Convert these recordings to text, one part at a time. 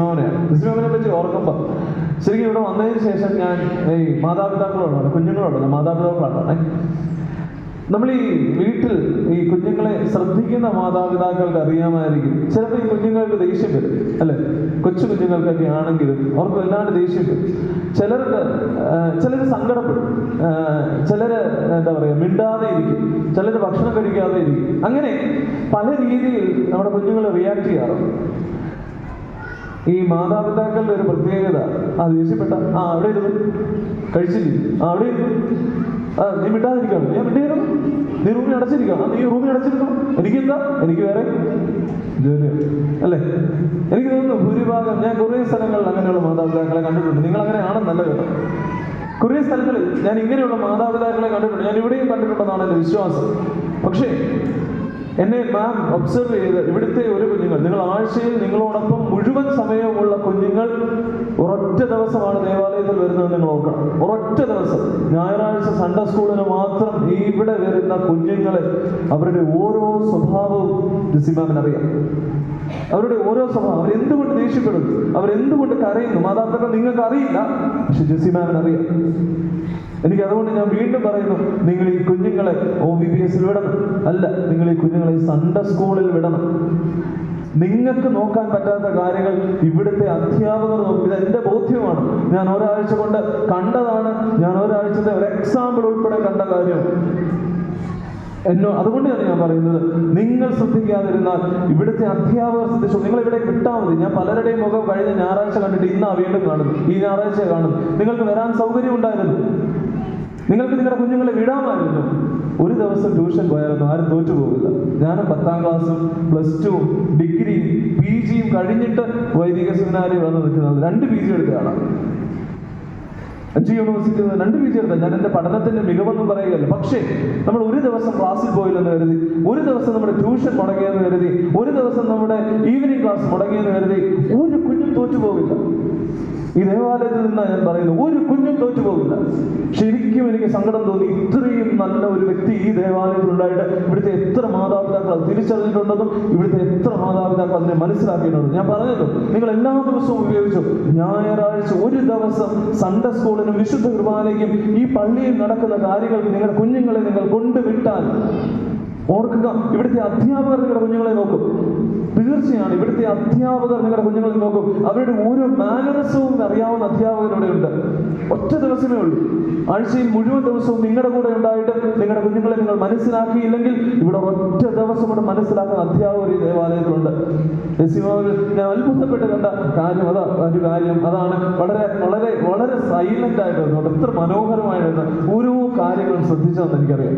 ജെസിമാവനെയാണ് ജെസിമാവനെ പറ്റി ഓർക്കുമ്പോൾ ശരിക്കും ഇവിടെ വന്നതിന് ശേഷം ഞാൻ ഈ മാതാപിതാക്കളോടാണ് കുഞ്ഞുങ്ങളോടാണ് മാതാപിതാക്കളാണ്. നമ്മൾ ഈ വീട്ടിൽ ഈ കുഞ്ഞുങ്ങളെ ശ്രദ്ധിക്കുന്ന മാതാപിതാക്കൾക്ക് അറിയാമായിരിക്കും. ചിലപ്പോൾ ഈ കുഞ്ഞുങ്ങൾക്ക് ദേഷ്യം വരും അല്ലെ? കൊച്ചു കുഞ്ഞുങ്ങൾക്കൊക്കെ ആണെങ്കിലും അവർക്ക് വല്ലാണ്ട് ദേഷ്യം വരും. ചിലർക്ക് ചിലർ സങ്കടപ്പെടും. ചിലർ എന്താ പറയുക മിണ്ടാതെ ഇരിക്കും. ചിലർ ഭക്ഷണം കഴിക്കാതെ ഇരിക്കും. അങ്ങനെ പല രീതിയിൽ നമ്മുടെ കുഞ്ഞുങ്ങൾ റിയാക്ട് ചെയ്യാറുണ്ട്. ഈ മാതാപിതാക്കളുടെ ഒരു പ്രത്യേകത. ആ ദേഷ്യപ്പെട്ട ആ അവിടെ ഇരുന്നു. കഴിച്ചില്ലേ? ആ അവിടെ ഇരുന്നു. നീ വിട്ടാതിരിക്കണം ഞാൻ വിട്ടിരുന്നു നീ റൂമിൽ അടച്ചിരിക്കണം നീ റൂമിൽ അടച്ചിരുന്നു. എനിക്കെന്താ? എനിക്ക് വേറെ ജോലിയാണ് അല്ലേ? എനിക്ക് തോന്നുന്നു ഭൂരിഭാഗം ഞാൻ കുറേ സ്ഥലങ്ങളിൽ അങ്ങനെയുള്ള മാതാപിതാക്കളെ കണ്ടിട്ടുണ്ട്. നിങ്ങൾ അങ്ങനെ ആണെന്നല്ല കേട്ടോ കുറേ സ്ഥലങ്ങളിൽ ഞാൻ ഇങ്ങനെയുള്ള മാതാപിതാക്കളെ കണ്ടിട്ടുണ്ട്. ഞാൻ ഇവിടെയും കണ്ടിട്ടുണ്ടെന്നാണ് എന്റെ വിശ്വാസം. പക്ഷേ എന്നെ മാം ഒബ്സർവ് ചെയ്ത് ഇവിടുത്തെ ഒരു കുഞ്ഞുങ്ങൾ നിങ്ങൾ ആഴ്ചയിൽ നിങ്ങളോടൊപ്പം മുഴുവൻ സമയമുള്ള കുഞ്ഞുങ്ങൾ ഒരൊറ്റ ദിവസമാണ് ദേവാലയത്തിൽ വരുന്നത് നിങ്ങൾ ഓർക്കണം. ഒരൊറ്റ ദിവസം. ഞായറാഴ്ച സൺഡേ സ്കൂളിന് മാത്രം ഇവിടെ വരുന്ന കുഞ്ഞുങ്ങളെ അവരുടെ ഓരോ സ്വഭാവവും അറിയാം അവരുടെ ഓരോ സ്വഭാവം. അവരെന്തുകൊണ്ട് ദേഷ്യപ്പെടുന്നു? അവരെന്തുകൊണ്ട് കരയുന്നു? മാതാപിതാക്കൾ നിങ്ങൾക്ക് അറിയില്ല പക്ഷെ ജെസിമാമിന് അറിയാം എനിക്ക് അതുകൊണ്ട് ഞാൻ വീണ്ടും പറയുന്നു നിങ്ങൾ ഈ കുഞ്ഞുങ്ങളെ ഒ ബി ബി എസിൽ വിടണം. അല്ല നിങ്ങൾ ഈ കുഞ്ഞുങ്ങളെ സൺഡേ സ്കൂളിൽ വിടണം. നിങ്ങൾക്ക് നോക്കാൻ പറ്റാത്ത കാര്യങ്ങൾ ഇവിടുത്തെ അധ്യാപകർ നോക്കും. ഇത് എന്റെ ബോധ്യമാണ്. ഞാൻ ഒരാഴ്ച കൊണ്ട് കണ്ടതാണ്. ഞാൻ ഒരാഴ്ചത്തെ ഒരു എക്സാമ്പിൾ ഉൾപ്പെടെ കണ്ട കാര്യം. എന്നോ അതുകൊണ്ട് തന്നെ ഞാൻ പറയുന്നത്. നിങ്ങൾ ശ്രദ്ധിക്കാതിരുന്നാൽ ഇവിടുത്തെ അധ്യാപകർ ശ്രദ്ധിച്ചു. നിങ്ങൾ ഇവിടെ വിട്ടാൽ മതി. ഞാൻ പലരുടെയും മുഖം കഴിഞ്ഞ ഞായറാഴ്ച കണ്ടിട്ട് ഇന്നാ വീണ്ടും കാണുന്നു. ഈ ഞായറാഴ്ച കാണുന്നു. നിങ്ങൾക്ക് വരാൻ സൗകര്യം ഉണ്ടായിരുന്നു. നിങ്ങൾക്ക് നിങ്ങളുടെ കുഞ്ഞുങ്ങളെ വിടാമായിരുന്നു. ഒരു ദിവസം ട്യൂഷൻ പോയാലൊന്നും ആരും തോറ്റു പോകില്ല ഞാൻ പത്താം ക്ലാസ്സും പ്ലസ് ടുവും ഡിഗ്രിയും പി ജിയും കഴിഞ്ഞിട്ട് വൈദിക സെമിനാരി വന്ന് നിൽക്കുന്നത് രണ്ട് പി ജി എടുത്തതാണ് അഞ്ച് യൂണിവേഴ്സിറ്റി രണ്ട് പി ജി എടുത്ത ഞാൻ എന്റെ പഠനത്തിന്റെ മികവെന്ന് പറയുകയല്ല. പക്ഷേ നമ്മൾ ഒരു ദിവസം ക്ലാസ്സിൽ പോയില്ലെന്ന് കരുതി ഒരു ദിവസം നമ്മുടെ ട്യൂഷൻ മുടങ്ങിയെന്ന് കരുതി ഒരു ദിവസം നമ്മുടെ ഈവനിങ് ക്ലാസ് മുടങ്ങിയെന്ന് കരുതി ഒരു കുഞ്ഞും തോറ്റു പോകില്ല ഈ ദേവാലയത്തിൽ നിന്നാണ് ഞാൻ പറയുന്നത് ഒരു കുഞ്ഞും തോറ്റു പോകില്ല ശരിക്കും എനിക്ക് സങ്കടം തോന്നി. ഇത്രയും നല്ല ഒരു വ്യക്തി ഈ ദേവാലയത്തിലുണ്ടായിട്ട് ഇവിടുത്തെ എത്ര മാതാപിതാക്കൾ അത് തിരിച്ചറിഞ്ഞിട്ടുണ്ടെന്നും ഇവിടുത്തെ എത്ര മാതാപിതാക്കൾ അതിനെ മനസ്സിലാക്കിയിട്ടുണ്ടെന്നും ഞാൻ പറഞ്ഞല്ലോ. നിങ്ങൾ എല്ലാ ദിവസവും ഉപയോഗിച്ചു. ഞായറാഴ്ച ഒരു ദിവസം സൺഡേ സ്കൂളിനും വിശുദ്ധ കുർബാനയ്ക്കും ഈ പള്ളിയിൽ നടക്കുന്ന കാര്യങ്ങൾ നിങ്ങളുടെ കുഞ്ഞുങ്ങളെ നിങ്ങൾ കൊണ്ടുവിട്ടാൽ ഓർക്കുക. ഇവിടുത്തെ അധ്യാപകർ നിങ്ങളുടെ കുഞ്ഞുങ്ങളെ നോക്കും. തീർച്ചയാണ് ഇവിടുത്തെ അധ്യാപകർ നിങ്ങളുടെ കുഞ്ഞുങ്ങളെ നോക്കും. അവരുടെ ഓരോ മാനറസവും അറിയാവുന്ന അധ്യാപകരുടെ ഉണ്ട് ഒറ്റ ദിവസമേ ഉള്ളൂ. ആഴ്ചയിൽ മുഴുവൻ ദിവസവും നിങ്ങളുടെ കൂടെ ഉണ്ടായിട്ട് നിങ്ങളുടെ കുഞ്ഞുങ്ങളെ നിങ്ങൾ മനസ്സിലാക്കിയില്ലെങ്കിൽ ഇവിടെ ഒറ്റ ദിവസം കൊണ്ട് മനസ്സിലാക്കുന്ന അധ്യാപകർ ഈ ദേവാലയത്തിലുണ്ട്. ഞാൻ അത്ഭുതപ്പെട്ട് കണ്ട കാര്യം അതാ ഒരു കാര്യം അതാണ്. വളരെ വളരെ വളരെ സൈലന്റ് ആയിട്ട് എത്ര മനോഹരമായിട്ട് ഓരോ കാര്യങ്ങളും ശ്രദ്ധിച്ചതെന്ന് എനിക്കറിയാം.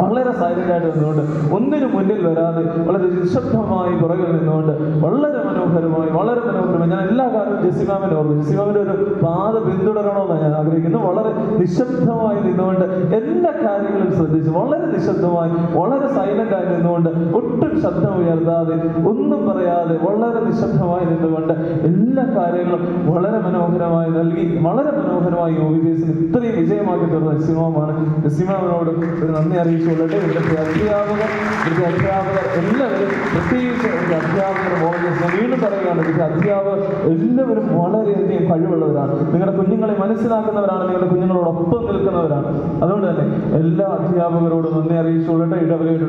വളരെ സൈലന്റ് ആയിട്ട് നിന്നുകൊണ്ട് ഒന്നിനു മുന്നിൽ വരാതെ വളരെ നിശബ്ദമായി പുറകിൽ നിന്നുകൊണ്ട് വളരെ മനോഹരമായി വളരെ മനോഹരമായി. ഞാൻ എല്ലാ കാര്യവും ജെസിമാമിനെ ഓർമ്മ ജെസിമാമിന്റെ ഒരു പാത വളരെ നിശബ്ദമായി നിന്നുകൊണ്ട് എല്ലാ കാര്യങ്ങളും ശ്രദ്ധിച്ച് വളരെ നിശബ്ദമായി വളരെ സൈലന്റ് ആയി നിന്നുകൊണ്ട് ഒട്ടും ശബ്ദം ഉയർത്താതെ ഒന്നും പറയാതെ വളരെ നിശബ്ദമായി നിന്നുകൊണ്ട് എല്ലാ കാര്യങ്ങളും വളരെ മനോഹരമായി നൽകി വളരെ മനോഹരമായി ഒ ബി എസിന് ഇത്രയും വിജയമാക്കി തീർന്ന സിമാമാണ് സിമാമിനോട് ഒരു നന്ദി അറിയിച്ചുകൊള്ളട്ടെ. ഇവിടുത്തെ അധ്യാപകർ ഇവിടുത്തെ അധ്യാപകർ എല്ലാവരും പ്രത്യേകിച്ച് ഇവിടുത്തെ അധ്യാപകർ വോളണ്ടിയേഴ്സ് വീണ്ടും പറയുകയാണ് ഇവിടുത്തെ അധ്യാപകർ എല്ലാവരും വളരെയധികം കഴിവുള്ളവരാണ്. നിങ്ങളുടെ കുഞ്ഞുങ്ങളെ മനസ്സിലാക്കുന്നവരാണ് നിങ്ങളുടെ കുഞ്ഞുങ്ങളോടൊപ്പം നിൽക്കുന്നവരാണ്. അതുകൊണ്ട് തന്നെ എല്ലാ അധ്യാപകരോടും നന്ദി അറിയിച്ചുകൊള്ളട്ടെ. ഇടവകയുടെ